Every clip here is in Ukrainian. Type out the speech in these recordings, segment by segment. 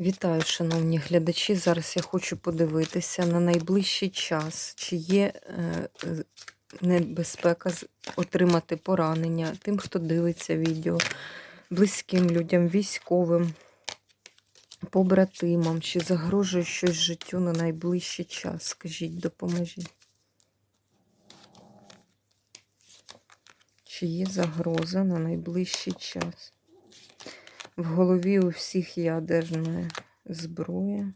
Вітаю, шановні глядачі. Зараз я хочу подивитися на найближчий час, чи є е, е, небезпека отримати поранення тим, хто дивиться відео, близьким людям, військовим, побратимам, чи загрожує щось життю на найближчий час. Скажіть, допоможіть. Чи є загроза на найближчий час? В голові у всіх ядерна зброя.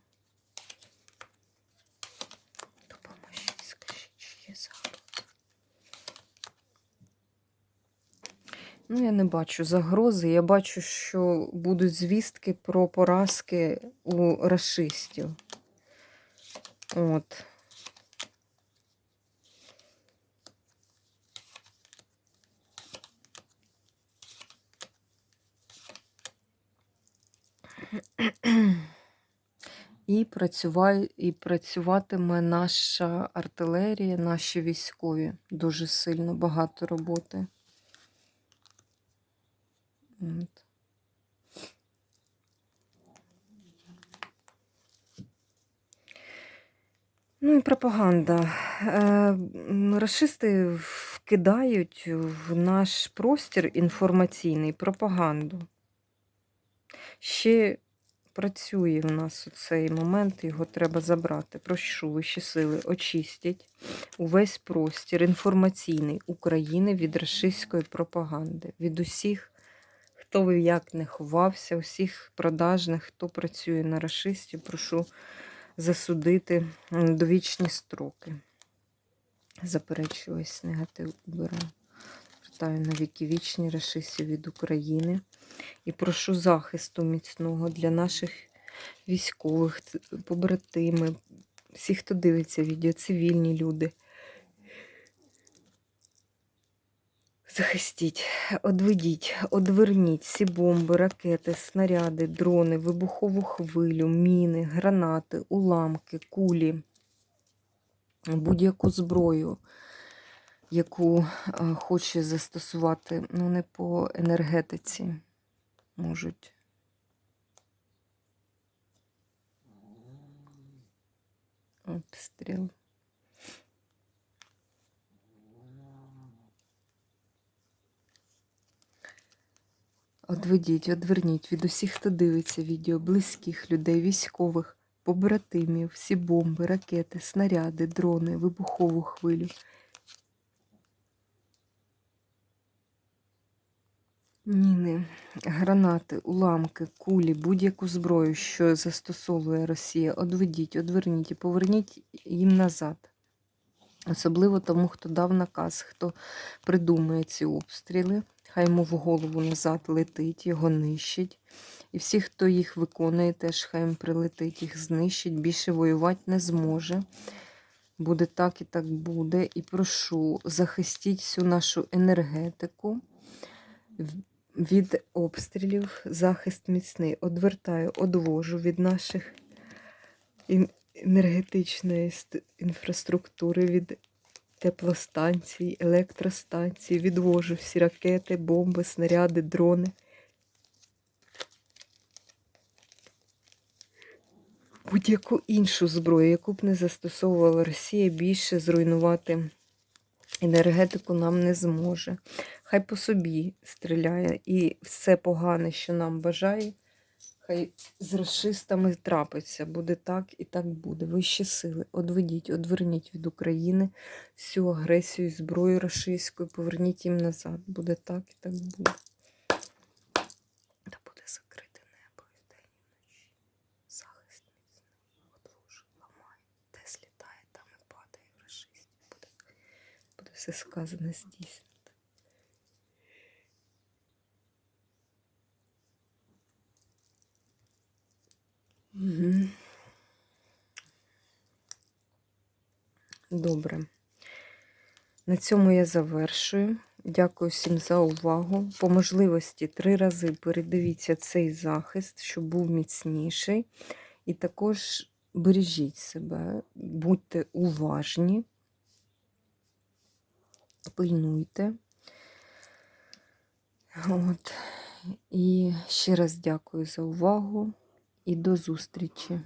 Допоможіть, скажіть, чи є загроза. Ну, я не бачу загрози. Я бачу, що будуть звістки про поразки у расистів. От. І, працювай, і працюватиме наша артилерія, наші військові. Дуже сильно багато роботи. От. Ну і пропаганда. Е, м, Рашисти вкидають в наш простір інформаційний пропаганду. Ще працює в нас у цей момент, його треба забрати. Прошу вищі сили, очистять увесь простір інформаційний України від рашистської пропаганди, від усіх, хто як не ховався, усіх продажних, хто працює на рашистів, прошу засудити довічні строки. Заперечую ось негатив убираю. Вертаю на віки вічні рашистів від України. І прошу захисту міцного для наших військових, побратими, всіх, хто дивиться відео, цивільні люди. Захистіть, одведіть, одверніть всі бомби, ракети, снаряди, дрони, вибухову хвилю, міни, гранати, уламки, кулі, будь-яку зброю, яку е, хоче застосувати, ну не по енергетиці можуть. Обстріл. Одведіть, одверніть від усіх, хто дивиться відео, близьких людей, військових, побратимів, всі бомби, ракети, снаряди, дрони, вибухову хвилю. Міни, гранати, уламки, кулі, будь-яку зброю, що застосовує Росія, одведіть, одверніть і поверніть їм назад. Особливо тому, хто дав наказ, хто придумує ці обстріли, хай йому в голову назад летить, його нищить. І всі, хто їх виконує, теж хай їм прилетить, їх знищить, більше воювати не зможе. Буде так і так буде. І прошу, захистіть всю нашу енергетику від обстрілів, захист міцний. Одвертаю, одвожу від наших енергетичної інфраструктури, від теплостанцій, електростанцій, відвожу всі ракети, бомби, снаряди, дрони. Будь-яку іншу зброю, яку б не застосовувала Росія, більше зруйнувати енергетику нам не зможе. Хай по собі стріляє і все погане, що нам бажає, хай з расистами трапиться. Буде так і так буде. Вищі сили. Одведіть, одверніть від України всю агресію і зброю рашистську, поверніть їм назад. Буде так і так буде. Та буде закрите небо і вдень і вночі. Захист міцний, одвожу, ламай. Де там і падає рашистів. Буде, буде все сказане здійснено. Добре. На цьому я завершую. Дякую всім за увагу. По можливості три рази передивіться цей захист, щоб був міцніший. І також бережіть себе, будьте уважні, пильнуйте. От. І ще раз дякую за увагу. І до зустрічі!